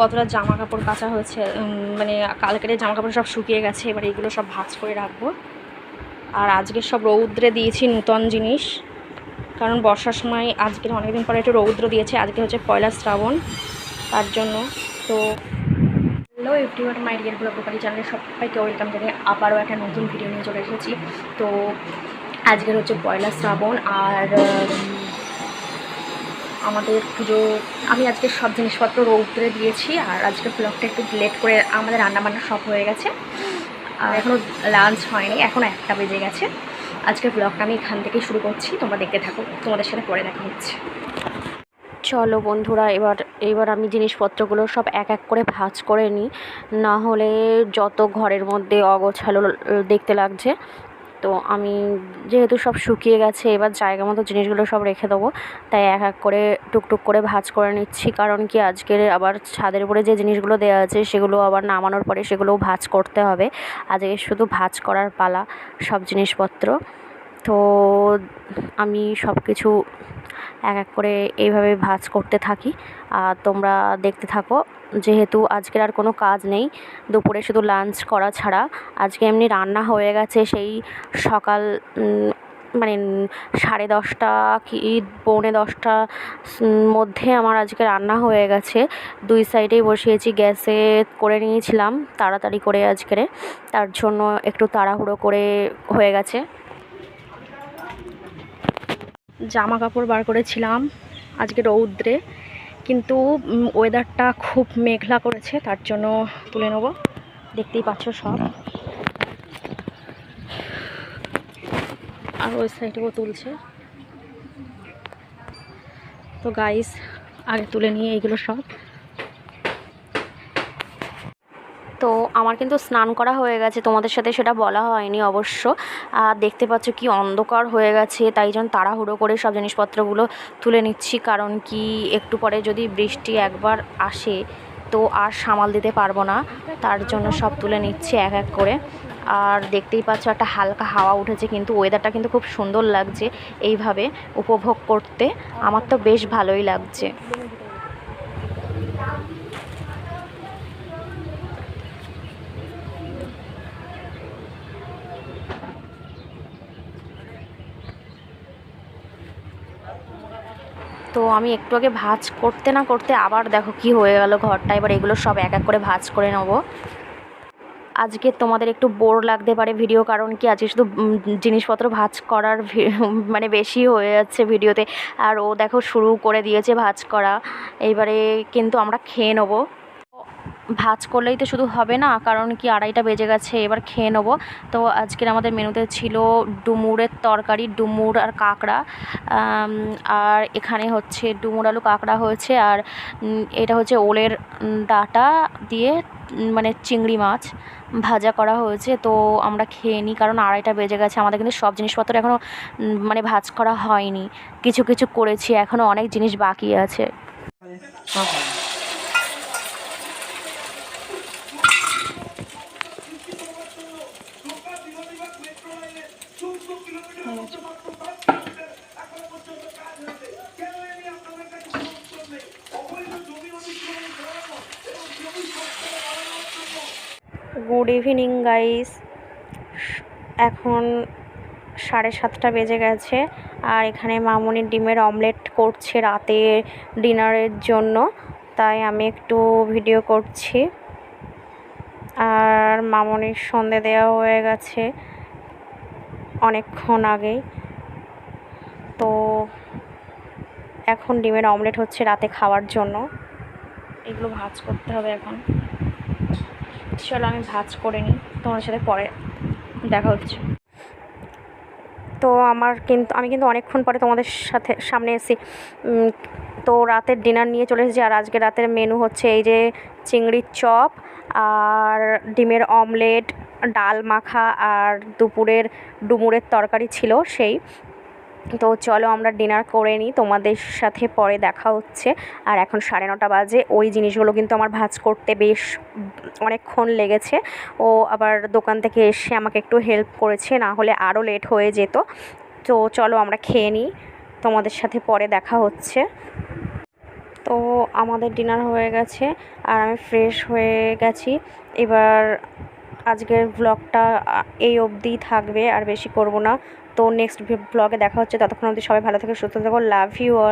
কতটা জামা কাপড় কাচা হয়েছে মানে কালকের জামা কাপড় সব শুকিয়ে গেছে, এবার এগুলো সব ভাঁজ করে রাখব। আর আজকে সব রৌদ্রে দিয়েছি নূতন জিনিস, কারণ বর্ষার সময় আজকের অনেকদিন পরে একটু রৌদ্র দিয়েছে, আজকে হচ্ছে পয়লা শ্রাবণ, তার জন্য। তো hello everyone my real blog Bepari চ্যানেলে সবাইকে ওয়েলকাম জানিয়ে আবারও একটা নতুন ভিডিও নিয়ে চলে এসেছি। তো আজকের হচ্ছে পয়লা শ্রাবণ, আর আমাদের পুজো, আমি আজকে সব জিনিসপত্র রৌদ্রে দিয়েছি আর আজকে ব্লগটা একটু লেট করে আমাদের রান্নাবান্না সব হয়ে গেছে। আর এখনও লাঞ্চ হয়নি এখনও একটা বেজে গেছে। আজকের ব্লগটা আমি এখান থেকেই শুরু করছি, তোমরা দেখতে থাকো, তোমাদের সাথে পরে দেখা হচ্ছে। চলো বন্ধুরা, এবার এবার আমি জিনিসপত্রগুলো সব এক এক করে ভাঁজ করে নিই। না হলে যত ঘরের মধ্যে অগোছালো দেখতে লাগছে তো আমি যেহেতু সব শুকিয়ে গেছে, এবার জায়গা মতো জিনিসগুলো সব রেখে দেবো। তাই এক এক করে, টুকটুক করে ভাজ করে নিচ্ছি। কারণ কি আজকের আবার ছাদের উপরে যে জিনিসগুলো দেওয়া আছে, সেগুলো আবার নামানোর পরে সেগুলোও ভাজ করতে হবে। আজকে শুধু ভাজ করার পালা, সব জিনিসপত্র। তো আমি সব কিছু এক এক করে এইভাবে ভাজ করতে থাকি। আর তোমরা দেখতে থাকো, যেহেতু আজকের আর কোনো কাজ নেই, দুপুরে শুধু লাঞ্চ করা ছাড়া। আজকে এমনি রান্না হয়ে গেছে সেই সকাল মানে সাড়ে দশটা কি পৌনে দশটা মধ্যে আমার আজকে রান্না হয়ে গেছে। দুই সাইডেই বসিয়েছি, গ্যাসে করে নিয়েছিলাম, তাড়াতাড়ি করে আজকের। তার জন্য একটু তাড়াহুড়ো করে হয়ে গেছে। জামা কাপড় বার করেছিলাম আজকে রৌদ্রে কিন্তু ওয়েদারটা খুব মেঘলা করেছে তার জন্য তুলে নেব। দেখতেই পাচ্ছ সব। আর ওই সাইডেও তুলছে। তো গাইস আগে তুলে নিয়ে এইগুলো সব। তো আমার কিন্তু স্নান করা হয়ে গেছে, তোমাদের সাথে সেটা বলা হয়নি অবশ্য। আর দেখতে পাচ্ছ কি অন্ধকার হয়ে গেছে, তাই জন্য তাড়াহুড়ো করে সব জিনিসপত্রগুলো তুলে নিচ্ছি, কারণ কি একটু পরে যদি বৃষ্টি একবার আসে তো আর সামাল দিতে পারব না, তার জন্য সব তুলে নিচ্ছি এক এক করে। আর দেখতেই পাচ্ছ একটা হালকা হাওয়া উঠেছে, কিন্তু ওয়েদারটা কিন্তু খুব সুন্দর লাগছে এইভাবে উপভোগ করতে, আমার তো বেশ ভালোই লাগছে। তো আমি একটু আগে ভাজ করতে না করতে আবার দেখো কি হয়ে গেল ঘরটা। এবার এগুলো সব এক এক করে ভাজ করে নেব। আজকে তোমাদের একটু বোর লাগতে পারে ভিডিও কারণ কি আজকে শুধু জিনিসপত্র ভাজ করার মানে বেশি হয়ে যাচ্ছে ভিডিওতে আর ও দেখো শুরু করে দিয়েছে ভাজ করা। এইবারে কিন্তু আমরা খেয়ে নেব। ভাজ করলেই তো শুধু হবে না, কারণ কি আড়াইটা বেজে গেছে, এবার খেয়ে নেব। তো আজকের আমাদের মেনুতে ছিল ডুমুরের তরকারি, ডুমুর আর কাঁকড়া। আর এখানে হচ্ছে ডুমুর আলু কাঁকড়া হয়েছে, আর এটা হচ্ছে ওলের ডাঁটা দিয়ে মানে চিংড়ি মাছ ভাজা করা হয়েছে। তো আমরা খেয়ে নিই, কারণ আড়াইটা বেজে গেছে। আমাদের কিন্তু সব জিনিসপত্র এখনও মানে ভাজ করা হয়নি। কিছু কিছু করেছি এখনও অনেক জিনিস বাকি আছে। Good evening, guys. এখন সাড়ে সাতটা বেজে গেছে, আর এখানে মামুনি ডিমের অমলেট করছে রাতে ডিনারের জন্য, তাই আমি একটু ভিডিও করছি। আর মামনির সন্ধে দেওয়া হয়ে গেছে অনেকক্ষণ আগেই। তো এখন ডিমের অমলেট হচ্ছে রাতে খাওয়ার জন্য। এগুলো ভাজ করতে হবে এখন। চলো, আমি ভাজ করে নিই। তোমার সাথে পরে দেখা হচ্ছে। তো আমার কিন্তু, আমি কিন্তু অনেকক্ষণ পরে তোমাদের সাথে, সামনে এসেছি। তো রাতের ডিনার নিয়ে চলে এসেছি, আর আজকে রাতের মেনু হচ্ছে এই যে চিংড়ির চপ আর ডিমের অমলেট ডাল মাখা আর দুপুরের ডুমুরের তরকারি ছিল সেই। তো চলো আমরা ডিনার করে নিই, তোমাদের সাথে পরে দেখা হচ্ছে। আর এখন সাড়ে নটা বাজে, ওই জিনিসগুলো কিন্তু আমার ভাজ করতে বেশ অনেকক্ষণ লেগেছে। ও আবার দোকান থেকে এসে আমাকে একটু হেল্প করেছে, না হলে আরও লেট হয়ে যেত। তো চলো আমরা খেয়ে নিই, তোমাদের সাথে পরে দেখা হচ্ছে। তো আমাদের ডিনার হয়ে গেছে, আর আমি ফ্রেশ হয়ে গেছি। এবার আজকের ব্লগটা এই অবধি থাকবে, আর বেশি করব না। তো নেক্সট ব্লগে দেখা হচ্ছে। ততক্ষণ অবধি সবাই ভালো থাকে, সুস্থ থাকো লাভ ইউ অল